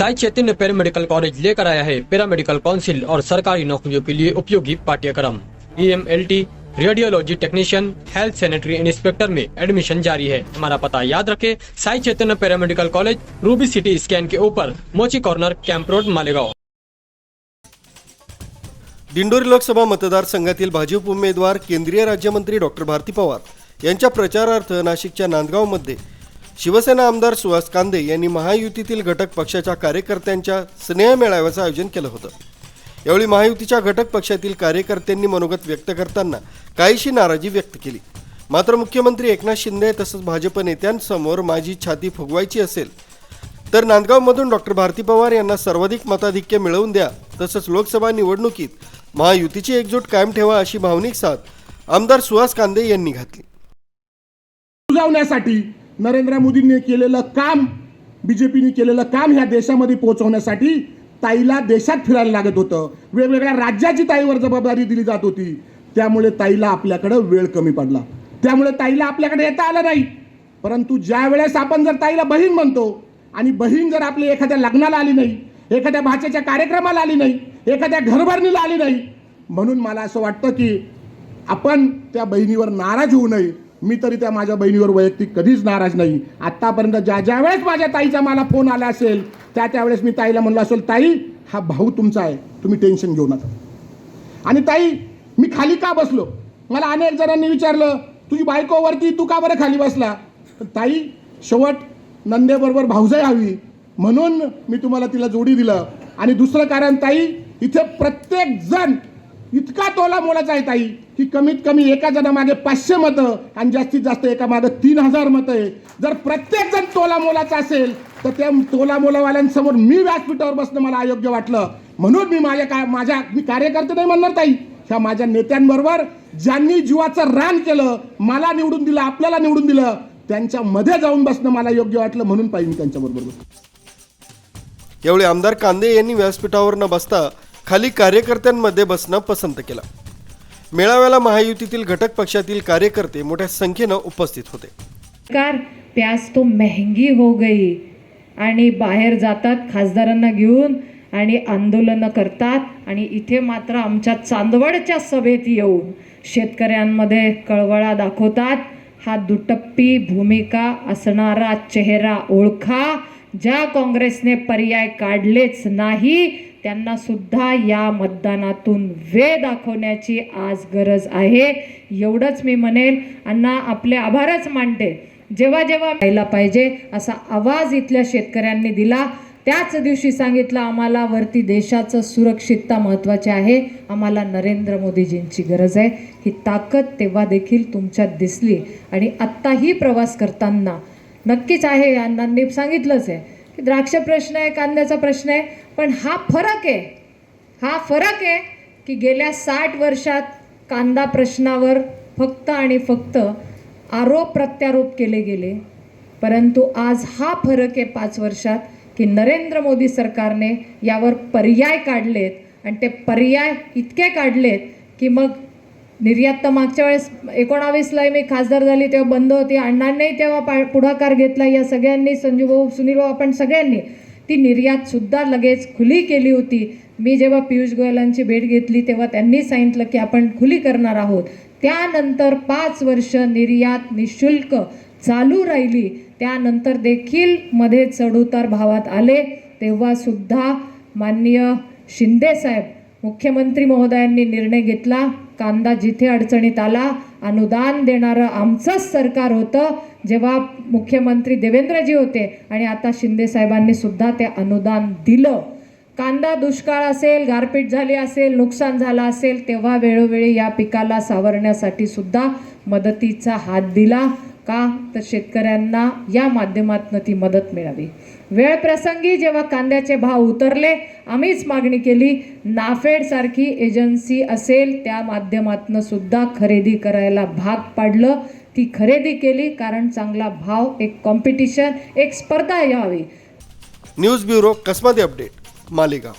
Sai Chaitanya paramedical college लेकर आया है पैरामेडिकल काउंसिल और सरकारी नौकरियों के लिए उपयोगी पाठ्यक्रम। E M L T radiology technician health sanitary inspector में एडमिशन जारी है। हमारा पता याद रखें Sai Chaitanya paramedical college Ruby city scan के ऊपर Mochi corner camp road Malegaon. Dindori Lok Sabha मतदारसंघातील भाजप उमेदवार केंद्रीय राज्यमंत्री डॉक्टर भारती पवार यांच्या प्रचारार्थ नाशिकच्या नांदगावमध्ये शिवसेना आमदार सुहास कांदे यांनी महायुतीतील घटक पक्षाच्या कार्यकर्त्यांच्या स्नेह मेळाव्याचं आयोजन केलं होतं. यावेळी महायुतीच्या घटक पक्षातील कार्यकर्त्यांनी मनोगत व्यक्त करताना काहीशी नाराजी व्यक्त केली. मात्र मुख्यमंत्री एकनाथ शिंदे तसंच भाजप नेत्यांसमोर माझी छाती फुगवायची असेल तर नांदगावमधून डॉक्टर भारती पवार यांना सर्वाधिक मताधिक्य मिळवून द्या तसंच लोकसभा निवडणुकीत महायुतीची एकजूट कायम ठेवा अशी भावनिक साथ आमदार सुहास कांदे यांनी घातली. बुजावण्यासाठी नरेंद्र मोदींनी केलेलं काम बीजेपीने केलेलं काम ह्या देशामध्ये पोहोचवण्यासाठी ताईला देशात फिरायला लागत होतं. वेगवेगळ्या राज्याची ताईवर जबाबदारी दिली जात होती. त्यामुळे ताईला आपल्याकडं वेळ कमी पडला. त्यामुळे ताईला आपल्याकडे येता आलं नाही. परंतु ज्या वेळेस आपण जर ताईला बहीण म्हणतो आणि बहीण जर आपली एखाद्या लग्नाला आली नाही एखाद्या भाषेच्या कार्यक्रमाला आली नाही एखाद्या घरभरणीला आली नाही म्हणून मला असं वाटतं की आपण त्या बहिणीवर नाराज होऊ नये. मी तरी त्या माझ्या बहिणीवर वैयक्तिक कधीच नाराज नाही. आत्तापर्यंत ज्या ज्या वेळेस माझ्या ताईचा मला फोन आला असेल त्या त्यावेळेस मी ताईला म्हणलो असेल ताई हा भाऊ तुमचा आहे तुम्ही टेन्शन घेऊ नका. आणि ताई मी खाली का बसलो? मला अनेक जणांनी विचारलं तुझी बायकोवरती तू का बरं खाली बसला? ताई शेवट नंदेबरोबर भाऊजाई हवी म्हणून मी तुम्हाला तिला जोडी दिलं. आणि दुसरं कारण ताई इथे प्रत्येक जण इतका तोला मोलाचा आहे ताई. की कमीत कमी एका जणामागे पाचशे मतं आणि जास्तीत जास्त एका मागे तीन हजार मतं आहे जर प्रत्येक जण तोला मोलाचा असेल तर त्या तोला मोलावाल्यांसमोर मी व्यासपीठावर बसणं मला अयोग्य वाटलं. म्हणून मी माझ्या का माझ्या मी कार्यकर्ते नाही म्हणणार ताई. ह्या माझ्या नेत्यांबरोबर ज्यांनी जीवाचं रान केलं मला निवडून दिलं आपल्याला निवडून दिलं त्यांच्या मध्ये जाऊन बसणं मला योग्य वाटलं म्हणून पाहिजे मी त्यांच्याबरोबर यावेळी आमदार कांदे यांनी व्यासपीठावर न बसता खाली कार्यकर्त्यांमध्ये बसणं पसंत केलं. मेळाव्याला महायुतीतील घटक पक्षातील कार्यकर्ते मोठ्या संख्येनं उपस्थित होते. सरकार प्याज तो महंगी हो गई. आणि बाहेर जातात खासदारांना घेऊन आणि आंदोलनं करतात आणि इथे मात्र आमच्या चांदवडच्या सभेत येऊन शेतकऱ्यांमध्ये कळवळा दाखवतात. हा दुटप्पी भूमिका असणारा चेहरा ओळखा. ज्या काँग्रेसने पर्याय काढलेच नाही त्यांना सुद्धा या मतदानातून वे दाखवण्याची आज गरज आहे. एवढंच मी म्हणेन. अण्णा आपले आभारच मानते. जेव्हा जेव्हा व्हायला पाहिजे असा आवाज इथल्या शेतकऱ्यांनी दिला. त्याच दिवशी सांगितलं आम्हाला वरती देशाचं सुरक्षितता महत्त्वाची आहे. आम्हाला नरेंद्र मोदीजींची गरज आहे. ही ताकद तेव्हा देखील तुमच्यात दिसली. आणि आत्ताही प्रवास करताना नक्कीच आहे. अण्णांनी सांगितलंच आहे. द्राक्ष प्रश्न आहे कांद्याचा प्रश्न आहे पण हा फरक आहे हा फरक आहे की गेल्या साठ वर्षात कांदा प्रश्नावर फक्त आणि फक्त आरोप प्रत्यारोप केले गेले. परंतु आज हा फरक आहे पाच वर्षात की नरेंद्र मोदी सरकारने यावर पर्याय काढलेत. आणि ते पर्याय इतके काढलेत की मग निर्यात तर मागच्या वेळेस एकोणावीसला मी खासदार झाली तेव्हा बंद होती. अण्णांनाही तेव्हा पा पुढाकार घेतला. या सगळ्यांनी संजू भाऊ सुनील भाऊ आपण सगळ्यांनी ती निर्यातसुद्धा लगेच खुली केली होती. मी जेव्हा पियुष गोयलांची भेट घेतली तेव्हा त्यांनी सांगितलं की आपण खुली करणार आहोत. त्यानंतर पाच वर्ष निर्यात निशुल्क चालू राहिली. त्यानंतर देखील मध्ये चढउतार भावात आले. तेव्हासुद्धा माननीय शिंदे साहेब मुख्यमंत्री महोदयांनी निर्णय घेतला. कांदा जिथे अडचणीत आला अनुदान देणारं आमचंच सरकार होतं. जेव्हा मुख्यमंत्री देवेंद्रजी होते आणि आता शिंदे साहेबांनी सुद्धा ते अनुदान दिलं. कांदा दुष्काळ असेल गारपीट झाली असेल नुकसान झालं असेल तेव्हा वेळोवेळी या पिकाला सावरण्यासाठी सुद्धा मदतीचा हात दिला. का तर शेतकऱ्यांना या माध्यमातून ती मदत मिळावी. वेळ प्रसंगी जेव्हा कांद्याचे भाव उतरले आम्हीच मागणी केली नाफेडसारखी एजन्सी असेल त्या माध्यमातून सुद्धा खरेदी करायला भाग पाडलं. ती खरेदी केली कारण चांगला भाव एक कॉम्पिटिशन एक स्पर्धा यावी. News bureau Kasmadi update Malegaon.